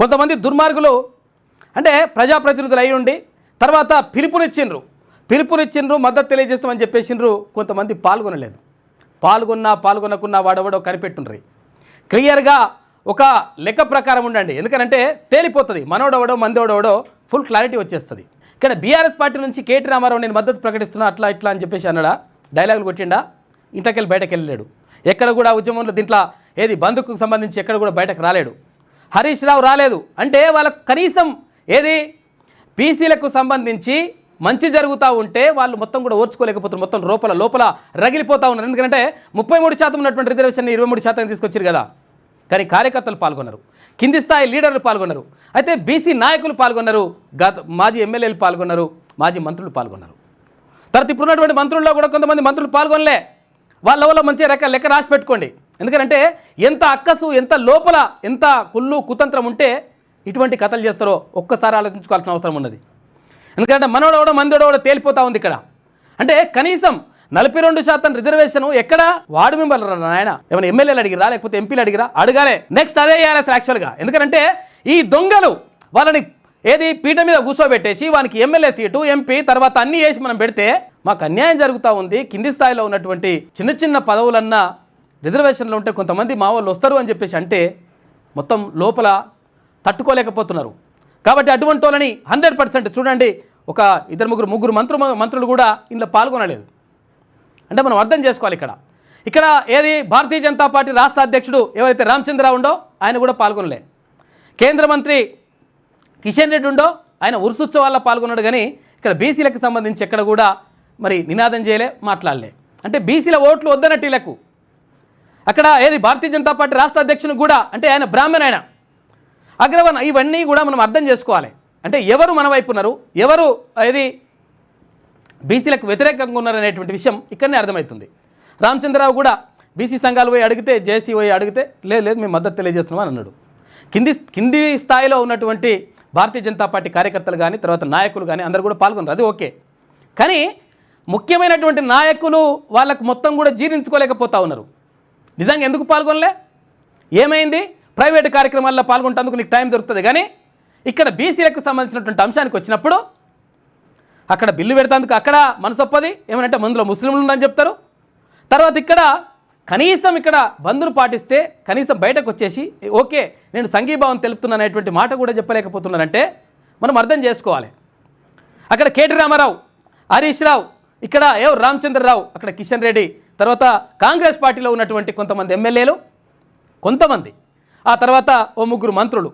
కొంతమంది దుర్మార్గులు అంటే ప్రజాప్రతినిధులు అయి ఉండి తర్వాత పిలుపునిచ్చిండ్రు. పిలుపునిచ్చిండ్రు మద్దతు తెలియజేస్తామని చెప్పేసిండ్రు కొంతమంది పాల్గొనలేదు. పాల్గొన్నా పాల్గొనకున్నా వాడెవడో కనిపెట్టుండ్రి. క్లియర్గా ఒక లెక్క ప్రకారం ఉండండి. ఎందుకంటే తేలిపోతుంది. మనోడవడో మందోడవడో ఫుల్ క్లారిటీ వచ్చేస్తుంది. ఇక్కడ బీఆర్ఎస్ పార్టీ నుంచి కేటీ రామారావు నేను మద్దతు ప్రకటిస్తున్నా అట్లా ఇట్లా అని చెప్పేసి అన్నాడా? డైలాగులు కొట్టిండా? ఇంటకెళ్ళి బయటకు వెళ్ళలేడు ఎక్కడ కూడా ఉద్యమంలో దీంట్లో ఏది బంధుకు సంబంధించి ఎక్కడ కూడా బయటకు రాలేడు. హరీష్ రావు రాలేదు. అంటే వాళ్ళకు కనీసం ఏది? బీసీలకు సంబంధించి మంచి జరుగుతూ ఉంటే వాళ్ళు మొత్తం కూడా ఓర్చుకోలేకపోతున్నారు. మొత్తం లోపల లోపల రగిలిపోతూ ఉన్నారు. ఎందుకంటే ముప్పై మూడు శాతం ఉన్నటువంటి రిజర్వేషన్ ఇరవై మూడు శాతం తీసుకొచ్చారు కదా. కానీ కార్యకర్తలు పాల్గొన్నారు. కింది స్థాయి లీడర్లు పాల్గొన్నారు. అయితే బీసీ నాయకులు పాల్గొన్నారు. గత మాజీ ఎమ్మెల్యేలు పాల్గొన్నారు. మాజీ మంత్రులు పాల్గొన్నారు. తర్వాత ఇప్పుడున్నటువంటి మంత్రుల్లో కూడా కొంతమంది మంత్రులు పాల్గొనలే. వాళ్ళ వల్ల మంచి లెక్క లెక్క రాసి పెట్టుకోండి. ఎందుకంటే ఎంత అక్కసు ఎంత లోపల ఎంత కుళ్ళు కుతంత్రం ఉంటే ఇటువంటి కథలు చేస్తారో ఒక్కసారి ఆలోచించుకోవాల్సిన అవసరం ఉన్నది. ఎందుకంటే మనోడవడం మందోడవడం తేలిపోతా ఉంది ఇక్కడ. అంటే కనీసం నలభై రెండు శాతం రిజర్వేషన్ ఎక్కడ? వార్డు మెంబర్లు నాయన. ఏమైనా ఎమ్మెల్యేలు అడిగిరా లేకపోతే ఎంపీలు అడిగిరా? అడగాలే. నెక్స్ట్ అదే చేయాలి అసలు యాక్చువల్గా ఎందుకంటే ఈ దొంగలు వాళ్ళని ఏది పీఠ మీద కూర్చోబెట్టేసి వానికి ఎమ్మెల్యే సీటు ఎంపీ తర్వాత అన్నీ వేసి మనం పెడితే మాకు అన్యాయం జరుగుతూ ఉంది. కింది స్థాయిలో ఉన్నటువంటి చిన్న చిన్న పదవులన్నా రిజర్వేషన్లో ఉంటే కొంతమంది మా వాళ్ళు వస్తారు అని చెప్పేసి అంటే మొత్తం లోపల తట్టుకోలేకపోతున్నారు. కాబట్టి అటువంటి వాళ్ళని హండ్రెడ్ పర్సెంట్ చూడండి. ఒక ఇద్దరు ముగ్గురు ముగ్గురు మంత్రు మంత్రులు కూడా ఇందులో పాల్గొనలేదు. అంటే మనం అర్థం చేసుకోవాలి ఇక్కడ. ఇక్కడ ఏది భారతీయ జనతా పార్టీ రాష్ట్ర అధ్యక్షుడు ఎవరైతే రామచంద్రరావు ఉండో ఆయన కూడా పాల్గొనలే. కేంద్ర మంత్రి కిషన్ రెడ్డి ఉండో ఆయన ఉరుసుత్సవాల్లో పాల్గొన్నాడు కానీ ఇక్కడ బీసీలకు సంబంధించి ఎక్కడ కూడా మరి నినాదం చేయలే మాట్లాడలే. అంటే బీసీల ఓట్లు వద్దనట్టు వీళ్ళకు. అక్కడ ఏది భారతీయ జనతా పార్టీ రాష్ట్ర అధ్యక్షుని కూడా అంటే ఆయన బ్రాహ్మణ ఆయన. అగ్రవన్ ఇవన్నీ కూడా మనం అర్థం చేసుకోవాలి. అంటే ఎవరు మన వైపు ఉన్నారు ఎవరు ఏది బీసీలకు వ్యతిరేకంగా ఉన్నారనేటువంటి విషయం ఇక్కడనే అర్థమవుతుంది. రామచంద్రరావు కూడా బీసీ సంఘాలు పోయి అడిగితే జేసీ పోయి అడిగితే లేదు లేదు మేము మద్దతు తెలియజేస్తున్నాం అని అన్నాడు. కింది కింది స్థాయిలో ఉన్నటువంటి భారతీయ జనతా పార్టీ కార్యకర్తలు కానీ తర్వాత నాయకులు కానీ అందరూ కూడా పాల్గొన్నారు. అది ఓకే. కానీ ముఖ్యమైనటువంటి నాయకులు వాళ్ళకు మొత్తం కూడా జీర్ణించుకోలేకపోతా ఉన్నారు. నిజంగా ఎందుకు పాల్గొనలే? ఏమైంది? ప్రైవేట్ కార్యక్రమాల్లో పాల్గొంటేందుకు నీకు టైం దొరుకుతుంది కానీ ఇక్కడ బీసీలకు సంబంధించినటువంటి అంశానికి వచ్చినప్పుడు అక్కడ బిల్లు పెడతాందుకు అక్కడ మనసొప్పది ఏమనంటే మందులో ముస్లింలు ఉన్నారని చెప్తారు. తర్వాత ఇక్కడ కనీసం ఇక్కడ బంధును పాటిస్తే కనీసం బయటకు వచ్చేసి ఓకే నేను సంఘీభావం తెలుపుతున్నాను అనేటువంటి మాట కూడా చెప్పలేకపోతున్నానంటే మనం అర్థం చేసుకోవాలి. అక్కడ కేటీ రామారావు హరీష్ రావు ఇక్కడ ఏ రామచంద్రరావు అక్కడ కిషన్ రెడ్డి తర్వాత కాంగ్రెస్ పార్టీలో ఉన్నటువంటి కొంతమంది ఎమ్మెల్యేలు కొంతమంది. ఆ తర్వాత ఓ ముగ్గురు మంత్రులు.